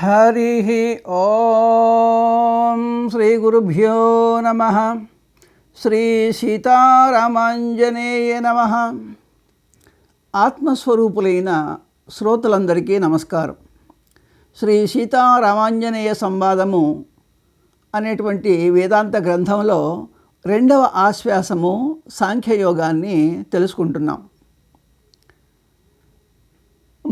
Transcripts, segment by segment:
హరి ఓం శ్రీ గురుభ్యో నమ. శ్రీ సీతారామాంజనేయ నమ. ఆత్మస్వరూపులైన శ్రోతలందరికీ నమస్కారం. శ్రీ సీతారామాంజనేయ సంవాదము అనేటువంటి వేదాంత గ్రంథంలో రెండవ ఆశ్వాసము సాంఖ్యయోగాన్ని తెలుసుకుంటున్నాం.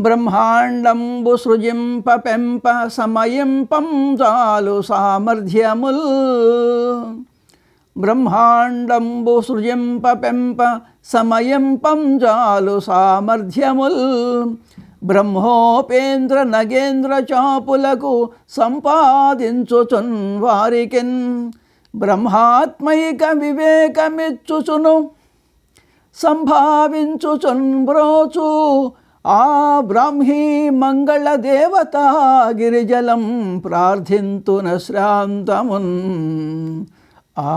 బ్రహ్మాండంబు సృజింప పెంప సమయింపం చాలు సామర్థ్యముల్. బ్రహ్మాండంబు సృజింప పెంప సమయంపం చాలు సామర్థ్యముల్. బ్రహ్మోపేంద్ర నగేంద్ర చాపులకు సంపాదించుచున్ వారికిన్ బ్రహ్మాత్మైక వివేకమిచ్చుచును సంభావించుచున్ బ్రోచు ఆ బ్రాహ్మీ మంగళ దేవత గిరిజలం ప్రార్థింతున శ్రాంతమున్. ఆ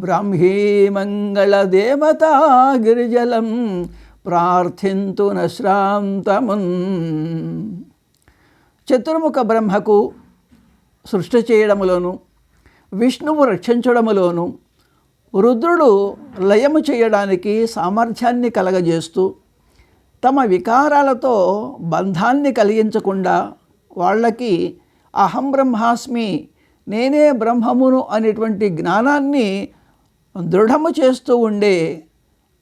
బ్రాహ్మీ మంగళ దేవత గిరిజలం ప్రార్థింతున శ్రాంతమున్. చతుర్ముఖ బ్రహ్మకు సృష్టి చేయడములోను విష్ణువు రక్షించడములోను రుద్రుడు లయము చేయడానికి సామర్థ్యాన్ని కలగజేస్తూ తమ వికారాలతో బంధాన్ని కలిగించకుండా వాళ్ళకి అహం బ్రహ్మాస్మి నేనే బ్రహ్మమును అనేటువంటి జ్ఞానాన్ని దృఢము చేస్తూ ఉండే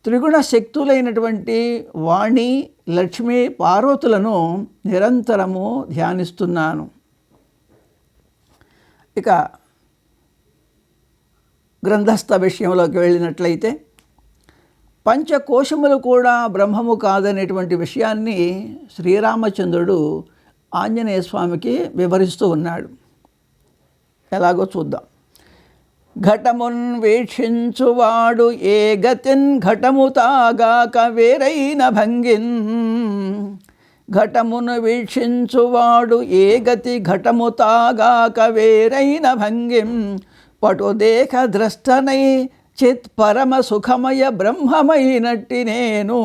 త్రిగుణ శక్తులైనటువంటి వాణి లక్ష్మి పార్వతులను నిరంతరము ధ్యానిస్తున్నాను. ఇక గ్రంథస్థ విషయంలోకి వెళ్ళినట్లయితే పంచకోశములు కూడా బ్రహ్మము కాదనేటువంటి విషయాన్ని శ్రీరామచంద్రుడు ఆంజనేయ స్వామికి వివరిస్తూ ఉన్నాడు. ఎలాగో చూద్దాం. ఘటమున్ వీక్షించువాడు ఏ గతిన్ ఘటము తాగాక వేరైన భంగిన్. ఘటమును వీక్షించువాడు ఏ గతి ఘటము తాగాక వేరైన భంగిం పటుదేహ ద్రష్టనై చిత్ పరమ సుఖమయ బ్రహ్మమైనట్టి నేను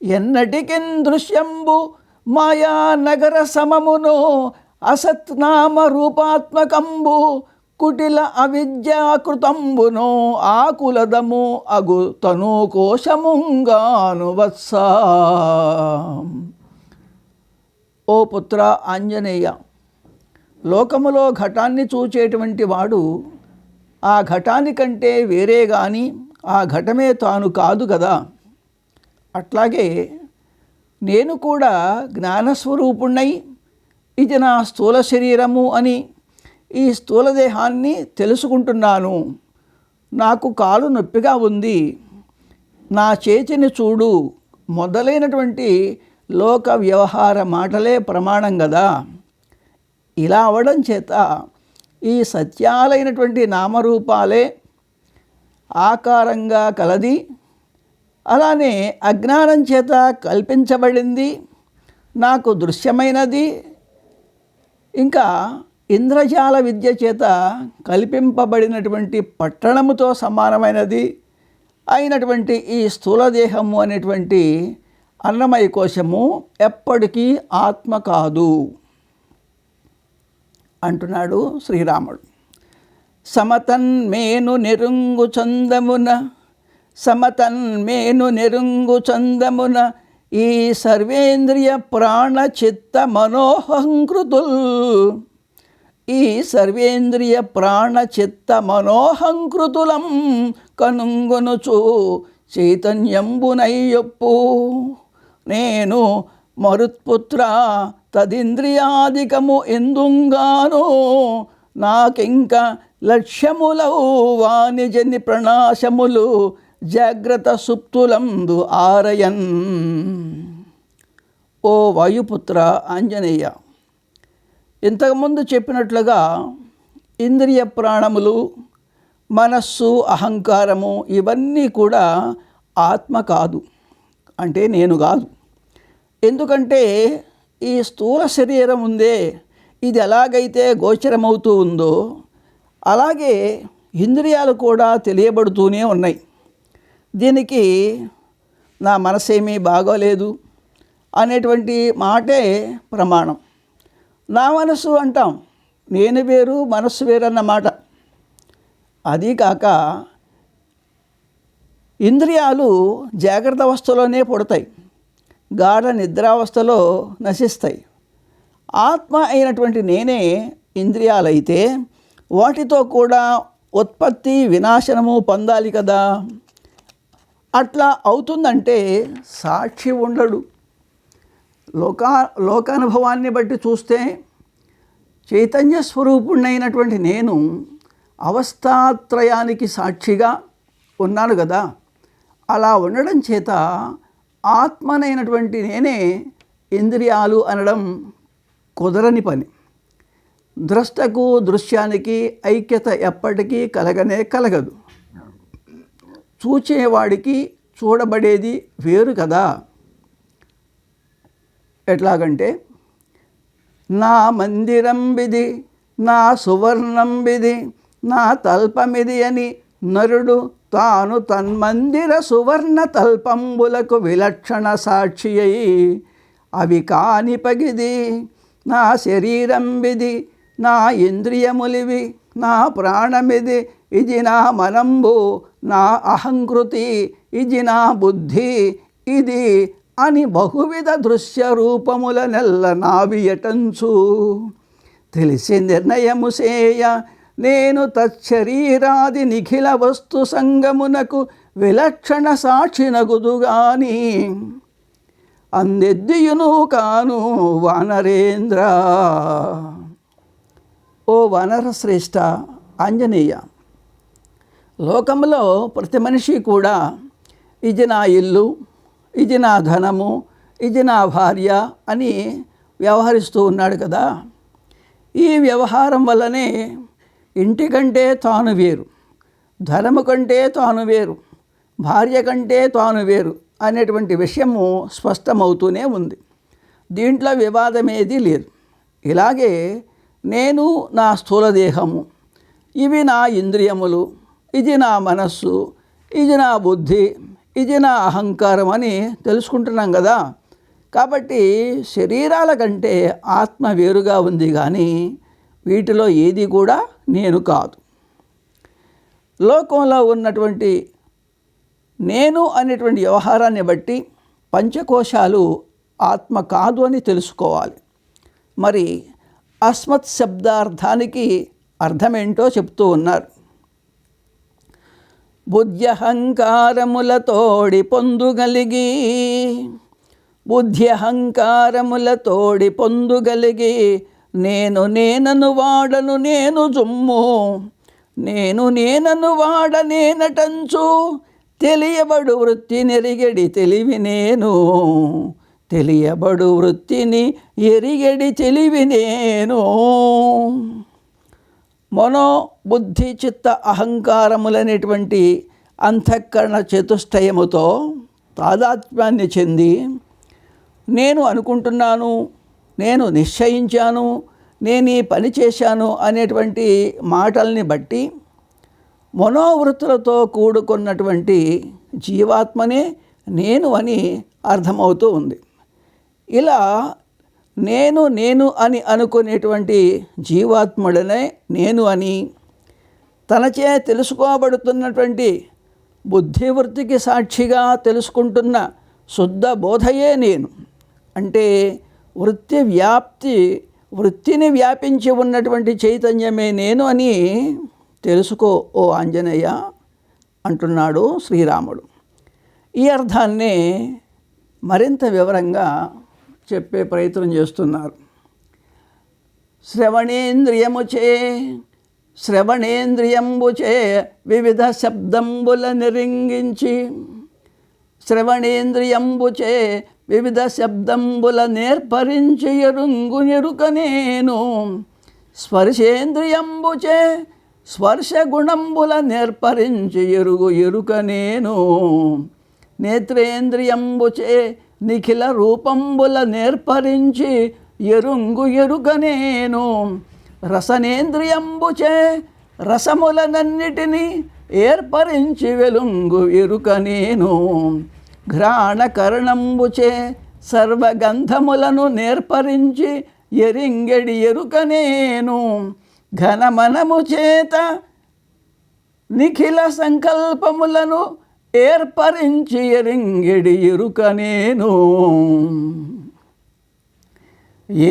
ఎన్నటికిన్ దృశ్యంబు మాయానగర సమమును అసత్నామ రూపాత్మకంబు కుటిల అవిద్యాకృతంబును ఆకులదము అగు తను కోశముంగాను ఓ పుత్ర ఆంజనేయ లోకములో ఘటాన్ని చూచేటువంటి వాడు ఆ ఘటానికంటే వేరే కానీ ఆ ఘటమే తాను కాదు కదా. అట్లాగే నేను కూడా జ్ఞానస్వరూపుణ్ణై ఇది నా స్థూల శరీరము అని ఈ స్థూల దేహాన్ని తెలుసుకుంటున్నాను. నాకు కాలు నొప్పిగా ఉంది. నా చేతిని చూడు. మొదలైనటువంటి లోక వ్యవహార మాటలే ప్రమాణం కదా ఇలా అవడం చేత ఈ సత్యాలైనటువంటి నామరూపాలే ఆకారంగా కలది అలానే అజ్ఞానం చేత కల్పించబడింది నాకు దృశ్యమైనది ఇంకా ఇంద్రజాల విద్య చేత కల్పింపబడినటువంటి పట్టణముతో సమానమైనది అయినటువంటి ఈ స్థూలదేహము అనేటువంటి అన్నమయ కోశము ఎప్పటికీ ఆత్మ కాదు. అంటున్నాడు శ్రీరాముడు. సమతన్మేను నెరుంగు చందమున సమతన్మేను నెరుంగు చందమున ఈ సర్వేంద్రియ ప్రాణ చిత్త మనోహంకృతుల్. ఈ సర్వేంద్రియ ప్రాణ చిత్త మనోహంకృతులం కనుంగునుచు చైతన్యంబునయ్యొప్పు. నేను మరుత్పుత్ర తదింద్రియాధికము ఎందుంగానో నాకింక లక్ష్యములవు వాణిజని ప్రణాశములు జాగ్రత్త సుప్తులందు ఆరయన్. ఓ వాయుపుత్ర ఆంజనేయ ఇంతకుముందు చెప్పినట్లుగా ఇంద్రియ ప్రాణములు మనస్సు అహంకారము ఇవన్నీ కూడా ఆత్మ కాదు అంటే నేను కాదు. ఎందుకంటే ఈ స్థూల శరీరం ఉందే. ఇది ఎలాగైతే గోచరమవుతూ ఉందో అలాగే ఇంద్రియాలు కూడా తెలియబడుతూనే ఉన్నాయి. దీనికి నా మనసేమీ బాగోలేదు అనేటువంటి మాటే ప్రమాణం. నా మనసు అంటాం నేను వేరు మనస్సు వేరన్నమాట అది కాక ఇంద్రియాలు జాగ్రత్త అవస్థలోనే పుడతాయి. గాఢ నిద్రావస్థలో నశిస్తాయి. ఆత్మ అయినటువంటి నేనే ఇంద్రియాలైతే వాటితో కూడా ఉత్పత్తి వినాశనము పొందాలి కదా. అట్లా అవుతుందంటే సాక్షి ఉండడు. లోకా లోకానుభవాన్ని బట్టి చూస్తే చైతన్య స్వరూపుణ్ణైనటువంటి నేను అవస్థాత్రయానికి సాక్షిగా ఉన్నాను కదా. అలా ఉండడం చేత ఆత్మనైనటువంటి నేనే ఇంద్రియాలు అనడం కుదరని పని. ద్రష్టకు దృశ్యానికి ఐక్యత ఎప్పటికీ కలగనే కలగదు. చూచేవాడికి చూడబడేది వేరు కదా. ఎట్లాగంటే నా మందిరం విధి నా సువర్ణం విధి నా తల్పమిది అని నరుడు తాను తన్మందిర సువర్ణ తల్పంబులకు విలక్షణ సాక్షి అయి అవి కాని పగిది నా శరీరం విధి నా ఇంద్రియములివి నా ప్రాణమిది ఇది నా మనంబు నా అహంకృతి ఇది నా బుద్ధి ఇది అని బహువిధ దృశ్య రూపముల నెల్ల నావియటంచు తెలిసి నిర్ణయము సేయ నేను తచ్చరీరాది నిఖిల వస్తు సంగమునకు విలక్షణ సాక్షినగుదుగాని అందెద్దియును కాను వానరేంద్ర. ఓ వనర శ్రేష్ఠ ఆంజనేయ లోకంలో ప్రతి మనిషి కూడా ఇది నా ఇల్లు ఇది నా ధనము ఇది నా భార్య అని వ్యవహరిస్తూ ఉన్నాడు కదా. ఈ వ్యవహారం వల్లనే ఇంటి కంటే తాను వేరు ధనము కంటే తాను వేరు భార్య కంటే తాను వేరు అనేటువంటి విషయము స్పష్టమవుతూనే ఉంది. దీంట్లో వివాదమేది లేదు. ఇలాగే నేను నా స్థూలదేహము ఇవి నా ఇంద్రియములు ఇది నా మనస్సు ఇది నా బుద్ధి ఇది నా అహంకారం అని తెలుసుకుంటున్నాం కదా. కాబట్టి శరీరాల కంటే ఆత్మ వేరుగా ఉంది కానీ వీటిలో ఏది కూడా నేను కాదు. లోకంలో ఉన్నటువంటి నేను అనేటువంటి వ్యవహారాన్ని బట్టి పంచకోశాలు ఆత్మ కాదు అని తెలుసుకోవాలి. మరి అస్మత్ శబ్దార్థానికి అర్థమేంటో చెప్తూ ఉన్నారు. బుద్ధ్యహంకారములతోడి పొందుగలిగి బుద్ధ్యహంకారములతోడి పొందుగలిగి నేను నేనను వాడను నేను జుమ్ము. నేను నేనను వాడనేనటంచు తెలియబడు వృత్తి నెరిగడి తెలివి నేను. తెలియబడు వృత్తిని ఎరిగడి తెలివి నేను. మనో బుద్ధి చిత్త అహంకారములనేటువంటి అంతఃకరణ చతుష్టయముతో తాదాత్మ్యాన్ని చెంది నేను అనుకుంటున్నాను నేను నిశ్చయించాను నేను ఈ పని చేశాను అనేటువంటి మాటల్ని బట్టి మనోవృత్తులతో కూడుకున్నటువంటి జీవాత్మనే నేను అని అర్థమవుతూ ఉంది. ఇలా నేను నేను అని అనుకునేటువంటి జీవాత్ముడనే నేను అని తనచే తెలుసుకోబడుతున్నటువంటి బుద్ధివృత్తికి సాక్షిగా తెలుసుకుంటున్న శుద్ధ బోధయే నేను. అంటే వృత్తి వ్యాప్తి వృత్తిని వ్యాపించి ఉన్నటువంటి చైతన్యమే నేను అని తెలుసుకో ఓ ఆంజనేయ అంటున్నాడు శ్రీరాముడు. ఈ అర్థాన్ని మరింత వివరంగా చెప్పే ప్రయత్నం చేస్తున్నారు. శ్రవణేంద్రియముచే శ్రవణేంద్రియంబుచే వివిధ శబ్దంబుల నిరింగించి శ్రవణేంద్రియంబుచే వివిధ శబ్దంబుల నేర్పరించి ఎరుంగు ఎరుక నేను. స్పర్శేంద్రియంబుచే స్పర్శ గుణంబుల నేర్పరించి ఎరుగు ఎరుక నేను. నేత్రేంద్రియంబుచే నిఖిల రూపంబుల నేర్పరించి ఎరుంగు ఎరుక నేను. రసనేంద్రియంబుచే రసములనన్నిటినీ ఏర్పరించి వెలుంగు ఎరుక నేను. ఘ్రాణకరణంబుచే సర్వగంధములను నేర్పరించి ఎరింగడి ఎరుక నేను ఘనమనము చేత నిఖిల సంకల్పములను ఏర్పరించి ఎరింగిడి ఎరుక నేను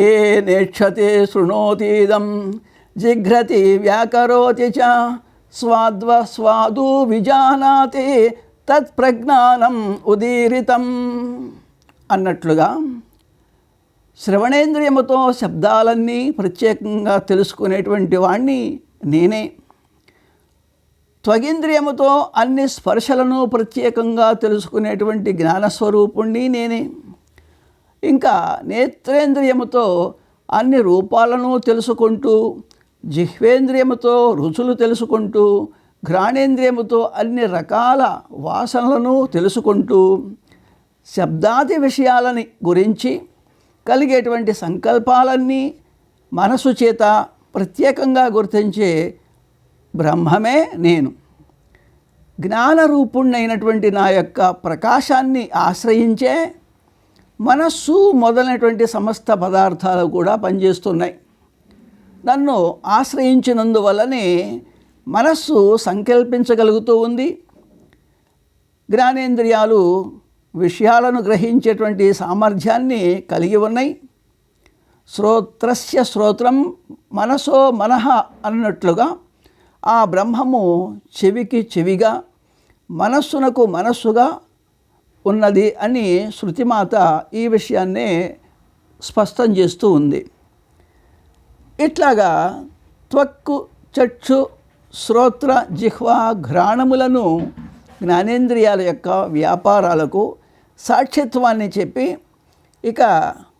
ఏ నేక్షతే శృణోతీదం జిఘ్రతి వ్యాకరోతి చ స్వాద్వ స్వాదు విజానాతి తత్ప్రజ్ఞానం ఉదీరితం అన్నట్లుగా శ్రవణేంద్రియముతో శబ్దాలన్నీ ప్రత్యేకంగా తెలుసుకునేటువంటి వాణ్ణి నేనే. త్వగింద్రియముతో అన్ని స్పర్శలను ప్రత్యేకంగా తెలుసుకునేటువంటి జ్ఞానస్వరూపుణ్ణి నేనే. ఇంకా నేత్రేంద్రియముతో అన్ని రూపాలను తెలుసుకుంటూ జిహ్వేంద్రియముతో రుచులు తెలుసుకుంటూ ఘ్రాణేంద్రియముతో అన్ని రకాల వాసనలను తెలుసుకుంటూ శబ్దాది విషయాలని గురించి కలిగేటువంటి సంకల్పాలన్నీ మనసు చేత ప్రత్యేకంగా గుర్తించే బ్రహ్మమే నేను. జ్ఞానరూపుణ్ణైనటువంటి నా యొక్క ప్రకాశాన్ని ఆశ్రయించే మనస్సు మొదలైనటువంటి సమస్త పదార్థాలు కూడా పనిచేస్తున్నాయి. నన్ను ఆశ్రయించినందువల్లనే మనస్సు సంకల్పించగలుగుతూ ఉంది. జ్ఞానేంద్రియాలు విషయాలను గ్రహించేటువంటి సామర్థ్యాన్ని కలిగి ఉన్నాయి. శ్రోత్రస్య శ్రోత్రం మనసో మనః అన్నట్లుగా ఆ బ్రహ్మము చెవికి చెవిగా మనస్సునకు మనస్సుగా ఉన్నది అని శృతిమాత ఈ విషయాన్నే స్పష్టం చేస్తూ ఉంది. ఇట్లాగా త్వక్కు చచ్చు శ్రోత్ర జిహ్వా ఘ్రాణములను జ్ఞానేంద్రియాల యొక్క వ్యాపారాలకు సాక్షిత్వాన్ని చెప్పి ఇక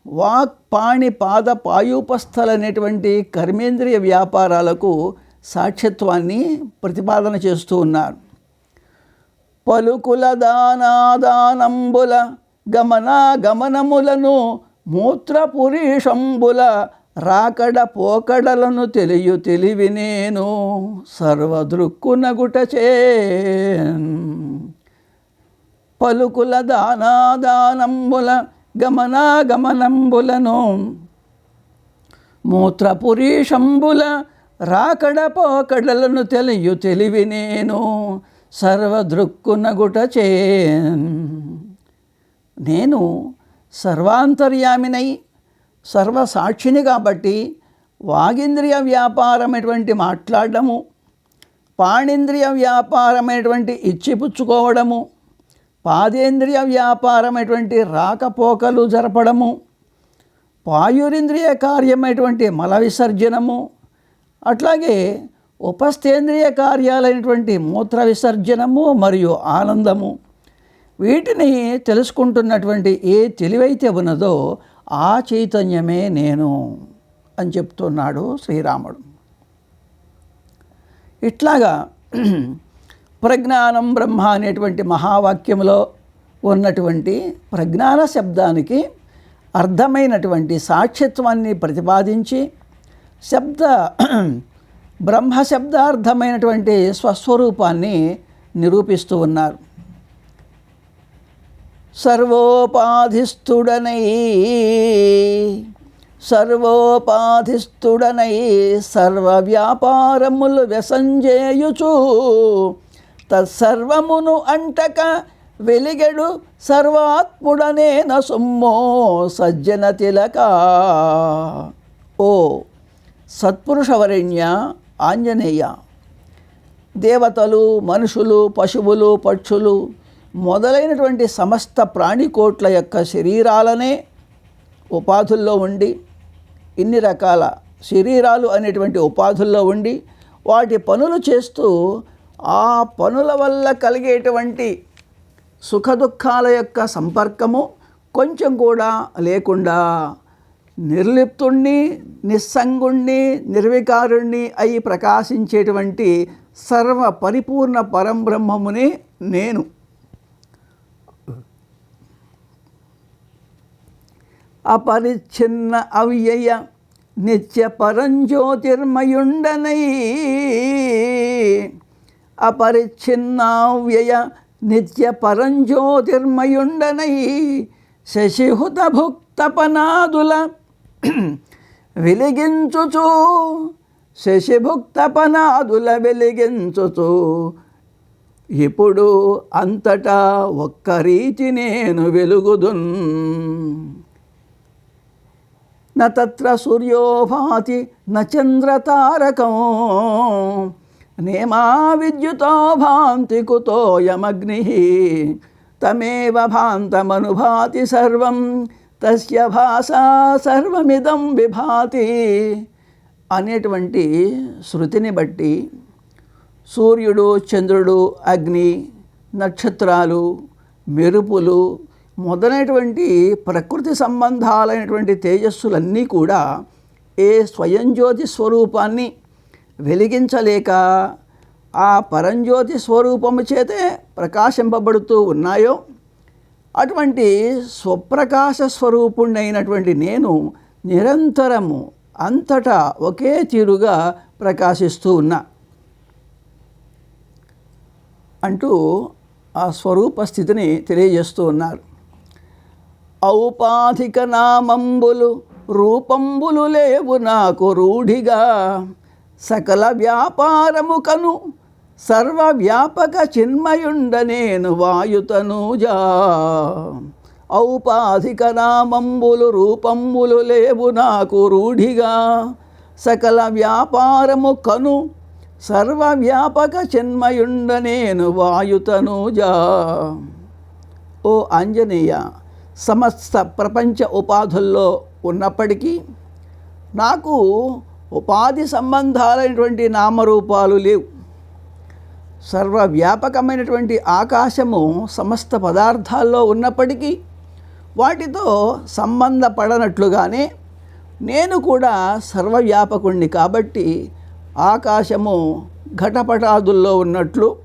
వాక్ పాణి పాద పాయూపస్థలనేటువంటి కర్మేంద్రియ వ్యాపారాలకు సాక్షిత్వాన్ని ప్రతిపాదన చేస్తూ ఉన్నారు. పలుకుల దానాదానంబుల గమన గమనములను మూత్రపురీషంబుల రాకడ పోకడలను తెలియు తెలివి నేను సర్వదృక్కునగుటచే పలుకుల దానాదానంబుల గమనాగమనంబులను మూత్రపురీషంబుల రాకడ పోకడలను తెలియు తెలివి నేను సర్వదృక్కునగుటచే నేను సర్వాంతర్యామినై సర్వసాక్షిని కాబట్టి వాగింద్రియ వ్యాపారమైనటువంటి మాట్లాడడము పాణింద్రియ వ్యాపారమైనటువంటి ఇచ్చిపుచ్చుకోవడము పాదేంద్రియ వ్యాపారమైనటువంటి రాకపోకలు జరపడము పాయురింద్రియ కార్యమైనటువంటి మల విసర్జనము అట్లాగే ఉపస్థేంద్రియ కార్యాలైనటువంటి మూత్ర విసర్జనము మరియు ఆనందము వీటిని తెలుసుకుంటున్నటువంటి ఏ తెలివైతే ఉన్నదో ఆ చైతన్యమే నేను అని చెప్తున్నాడు శ్రీరాముడు. ఇట్లాగా ప్రజ్ఞానం బ్రహ్మ అనేటువంటి మహావాక్యంలో ఉన్నటువంటి ప్రజ్ఞాన శబ్దానికి అర్థమైనటువంటి సాక్షిత్వాన్ని ప్రతిపాదించి శబ్ద బ్రహ్మ శబ్దార్థమైనటువంటి స్వస్వరూపాన్ని నిరూపిస్తూ ఉన్నారు. సర్వోపాధిస్థుడనై సర్వోపాధిస్థుడనై సర్వ వ్యాపారములు వ్యసంజేయుచు. తత్సర్వమును అంటక వెలిగెడు సర్వాత్ముడనే నసుమ్మో సజ్జన తిలక. ఓ సత్పురుషవరణ్య ఆంజనేయ దేవతలు మనుషులు పశువులు పక్షులు మొదలైనటువంటి సమస్త ప్రాణికోట్ల యొక్క శరీరాలనే ఉపాధుల్లో ఉండి ఇన్ని రకాల శరీరాలు అనేటువంటి ఉపాధుల్లో ఉండి వాటి పనులు చేస్తూ ఆ పనుల వల్ల కలిగేటువంటి సుఖదుఖాల యొక్క సంపర్కము కొంచెం కూడా లేకుండా నిర్లిప్తుణ్ణి నిస్సంగుణ్ణి నిర్వికారుణ్ణి అయి ప్రకాశించేటువంటి సర్వ పరిపూర్ణ పరంబ్రహ్మముని నేను. అపరిచ్ఛిన్న అవ్యయ నిత్య పరంజ్యోతిర్మయుండనై. అపరిచ్ఛిన్నావ్యయ నిత్య పరంజ్యోతిర్మయుండనై. శశిహుత భుక్తపనాదుల వెలిగించుచు శశిభుక్తపనాదుల వెలిగించుచు. ఇప్పుడు అంతటా ఒక్క రీతి నేను వెలుగుదున్. న తత్ర సూర్యో న చంద్రతారకం నేమా విద్యుతో భాంతి కుతోయమగ్ని తమేవ భాంతమనుభాతి సర్వం తస్య భాషా సర్వమిదం విభాతి. అనేటువంటి శృతిని బట్టి సూర్యుడు చంద్రుడు అగ్ని నక్షత్రాలు మెరుపులు మొదలైనటువంటి ప్రకృతి సంబంధాలైనటువంటి తేజస్సులన్నీ కూడా ఏ స్వయంజ్యోతి స్వరూపాన్ని వెలిగించలేక ఆ పరంజ్యోతి స్వరూపము చేతే ప్రకాశింపబడుతూ ఉన్నాయో అటువంటి స్వప్రకాశ స్వరూపుణ్ణైనటువంటి నేను నిరంతరము అంతటా ఒకే తీరుగా ప్రకాశిస్తూ ఉన్నా. అంటూ ఆ స్వరూప స్థితిని తెలియజేస్తూ ఉన్నారు. ఔపాధిక నామంబులు రూపంబులు లేవు నాకు రూఢిగా. సకల వ్యాపారము కను సర్వవ్యాపక చిన్మయుండ నేను వాయుతనూజా ఔపాధిక నామంబులు రూపంబులు లేవు నాకు రూఢిగా. సకల వ్యాపారము కను సర్వవ్యాపక చిన్మయుండ నేను వాయుతనూజా ఓ ఆంజనేయ సమస్త ప్రపంచ ఉపాధుల్లో ఉన్నప్పటికీ నాకు ఉపాధి సంబంధాలైనటువంటి నామరూపాలు లేవు. సర్వవ్యాపకమైనటువంటి ఆకాశము సమస్త పదార్థాల్లో ఉన్నప్పటికీ వాటితో సంబంధపడనట్లుగానే నేను కూడా సర్వవ్యాపకుణ్ణి కాబట్టి ఆకాశము ఘటపటాదుల్లో ఉన్నట్లు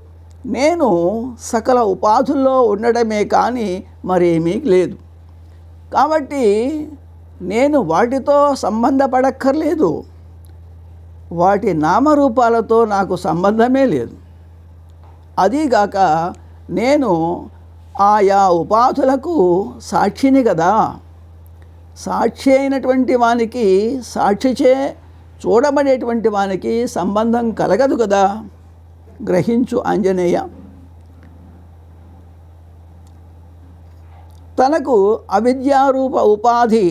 నేను సకల ఉపాధుల్లో ఉండడమే కానీ మరేమీ లేదు. కాబట్టి నేను వాటితో సంబంధపడక్కర్లేదు. వాటి నామరూపాలతో నాకు సంబంధమే లేదు. అదీగాక నేను ఆయా ఉపాధులకు సాక్షిని కదా సాక్షి అయినటువంటి వానికి సాక్షిచే చూడబడేటువంటి వానికి సంబంధం కలగదు కదా గ్రహించు ఆంజనేయ. తనకు అవిద్యారూప ఉపాధి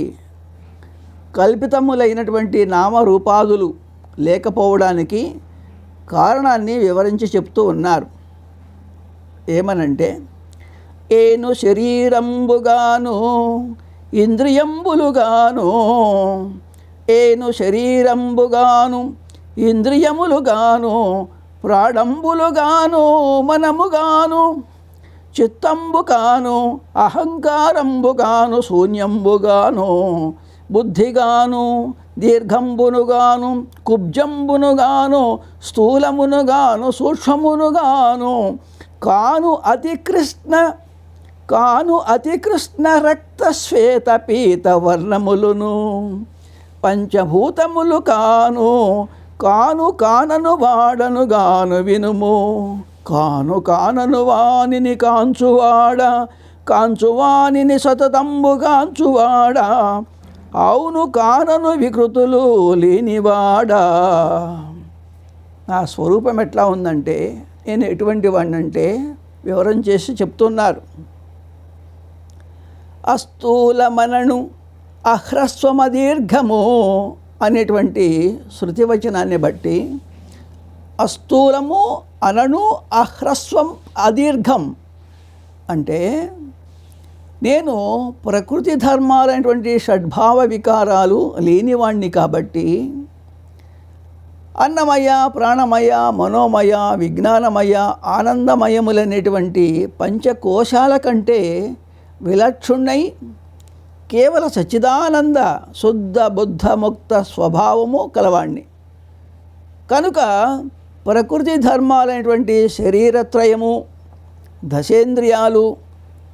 కల్పితములైనటువంటి నామరూపాదులు లేకపోవడానికి కారణాన్ని వివరించి చెప్తూ ఉన్నారు. ఏమనంటే ఏను శరీరంబుగాను ఇంద్రియంబులుగాను ఏను శరీరంబుగాను ఇంద్రియములుగాను ప్రాణంబులుగాను మనముగాను చిత్తంబుగాను అహంకారంబుగాను శూన్యంబుగాను బుద్ధిగాను దీర్ఘంబునుగాను కుబ్జంబునుగాను స్థూలమునుగాను సూక్ష్మమునుగాను కాను అతికృష్ణ కాను అతికృష్ణ రక్త శ్వేత పీత వర్ణములును పంచభూతములు కాను కాను కానను వాడను గాను వినుము. కాను కానను వాణిని కాంచువాడ కాంచువాణిని సతతంబు కాంచువాడ అవును కానను వికృతులు లేనివాడా. నా స్వరూపం ఎట్లా ఉందంటే నేను ఎటువంటి వాడినంటే వివరం చేసి చెప్తున్నారు. అస్థూలమనను అహ్రస్వమదీర్ఘము అనేటువంటి శృతివచనాన్ని బట్టి అస్థూలము అనను అహ్రస్వం అదీర్ఘం. అంటే నేను ప్రకృతి ధర్మాలైనటువంటి షడ్భావ వికారాలు లేనివాణ్ణి కాబట్టి అన్నమయ ప్రాణమయ మనోమయ విజ్ఞానమయ ఆనందమయములనేటువంటి పంచకోశాల కంటే విలక్షుణ్ణై కేవల సచిదానంద శుద్ధ బుద్ధ ముక్త స్వభావము కలవాణ్ణి. కనుక ప్రకృతి ధర్మాలైనటువంటి శరీరత్రయము దశేంద్రియాలు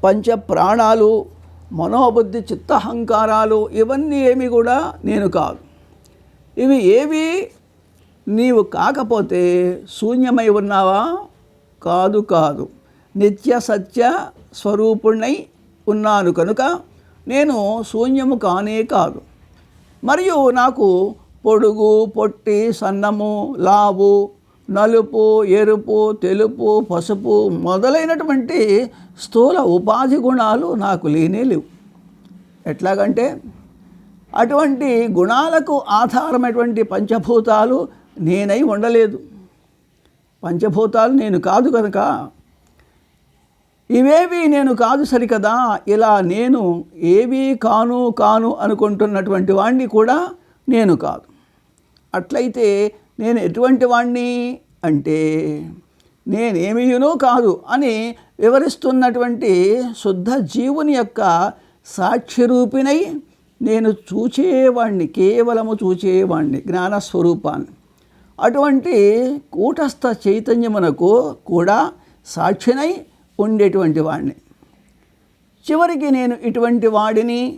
పంచ ప్రాణాలు మనోబుద్ధి చిత్తహంకారాలు ఇవన్నీ ఏమి కూడా నేను కాదు. ఇవి ఏవి నీవు కాకపోతే శూన్యమై ఉన్నావా? కాదు కాదు. నిత్య సత్య స్వరూపుణ్ణై ఉన్నాను కనుక నేను శూన్యము కానే కాదు. మరియు నాకు పొడుగు పొట్టి సన్నము లావు నలుపు ఎరుపు తెలుపు పసుపు మొదలైనటువంటి స్థూల ఉపాధి గుణాలు నాకు లేనే లేవు. ఎట్లాగంటే అటువంటి గుణాలకు ఆధారమైనటువంటి పంచభూతాలు నేనై ఉండలేదు. పంచభూతాలు నేను కాదు కనుక ఇవేవి నేను కాదు సరికదా ఇలా నేను ఏవి కాను కాను అనుకుంటున్నటువంటి వాణ్ణి కూడా నేను కాదు. అట్లయితే నేను ఎటువంటి వాణ్ణి అంటే నేనేమియునూ కాదు అని వివరిస్తున్నటువంటి శుద్ధ జీవుని యొక్క సాక్షిరూపిణై నేను చూచేవాణ్ణి కేవలము చూచేవాణ్ణి జ్ఞానస్వరూపాన్ని. అటువంటి కూటస్థ చైతన్యమునకు కూడా సాక్షినై ఉండేటువంటి వాడిని చివరికి నేను ఇటువంటి వాడిని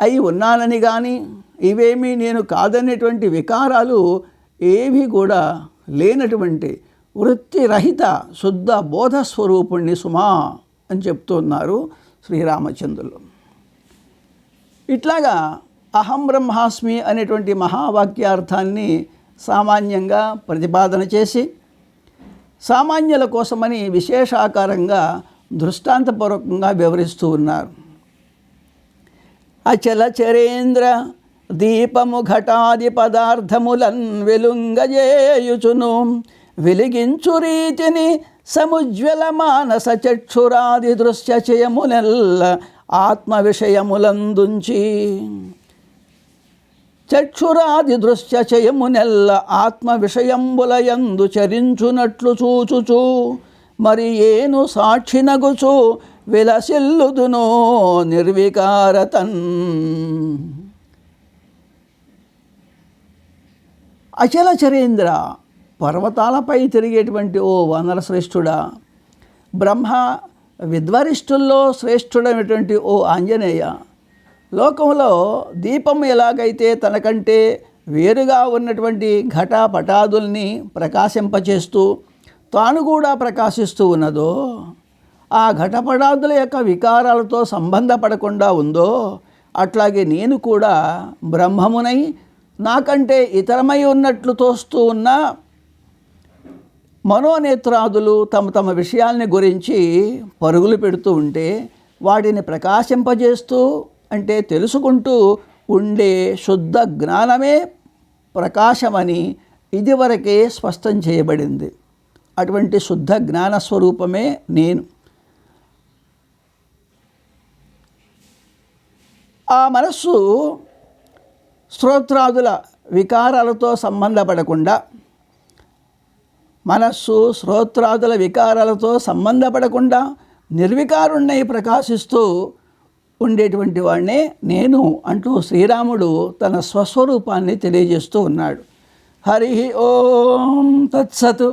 అయి ఉన్నానని కానీ ఇవేమీ నేను కాదనేటువంటి వికారాలు ఏవి కూడా లేనటువంటి వృత్తిరహిత శుద్ధ బోధస్వరూపుణ్ణి సుమా అని చెప్తున్నారు శ్రీరామచంద్రులు. ఇట్లాగా అహం బ్రహ్మాస్మి అనేటువంటి మహావాక్యార్థాన్ని సామాన్యంగా ప్రతిపాదన చేసి సామాన్యుల కోసమని విశేషాకారంగా దృష్టాంతపూర్వకంగా వివరిస్తూ ఉన్నారు. అచల చరేంద్ర దీపము ఘటాది పదార్థములన్ వెలుంగజేయుచును. వెలిగించు రీతిని సముజ్వల మానస చక్షురాది దృశ్యచయమునెల్ల ఆత్మ విషయములందుంచి చక్షురాది దృశ్యచయమునెల్ల ఆత్మ విషయంబులయందు చరించునట్లు చూచుచు మరి ఏను సాక్షినగుచు విలసిల్లుదునో నిర్వికారతన్. అచల చరేంద్ర పర్వతాలపై తిరిగేటువంటి ఓ వానర శ్రేష్ఠుడా బ్రహ్మ విద్వరిష్ఠుల్లో శ్రేష్ఠుడైనటువంటి ఓ ఆంజనేయ. లోకంలో దీపం ఎలాగైతే తనకంటే వేరుగా ఉన్నటువంటి ఘటపటాదుల్ని ప్రకాశింపచేస్తూ తాను కూడా ప్రకాశిస్తూ ఉన్నదో ఆ ఘటపటాదుల యొక్క వికారాలతో సంబంధపడకుండా ఉందో అట్లాగే నేను కూడా బ్రహ్మమునై నాకంటే ఇతరమై ఉన్నట్లు తోస్తూ ఉన్న మనోనేత్రాదులు తమ తమ విషయాల్ని గురించి పరుగులు పెడుతూ ఉంటే వాటిని ప్రకాశింపజేస్తూ అంటే తెలుసుకుంటూ ఉండే శుద్ధ జ్ఞానమే ప్రకాశమని ఇదివరకే స్పష్టం చేయబడింది. అటువంటి శుద్ధ జ్ఞాన స్వరూపమే నేను. ఆ మనస్సు శ్రోత్రాదుల వికారాలతో సంబంధపడకుండా మనస్సు శ్రోత్రాదుల వికారాలతో సంబంధపడకుండా నిర్వికారుణ్ణై ప్రకాశిస్తూ ఉండేటువంటి వాడినే నేను అంటూ శ్రీరాముడు తన స్వస్వరూపాన్ని తెలియజేస్తూ ఉన్నాడు. హరి ఓం తత్సత్.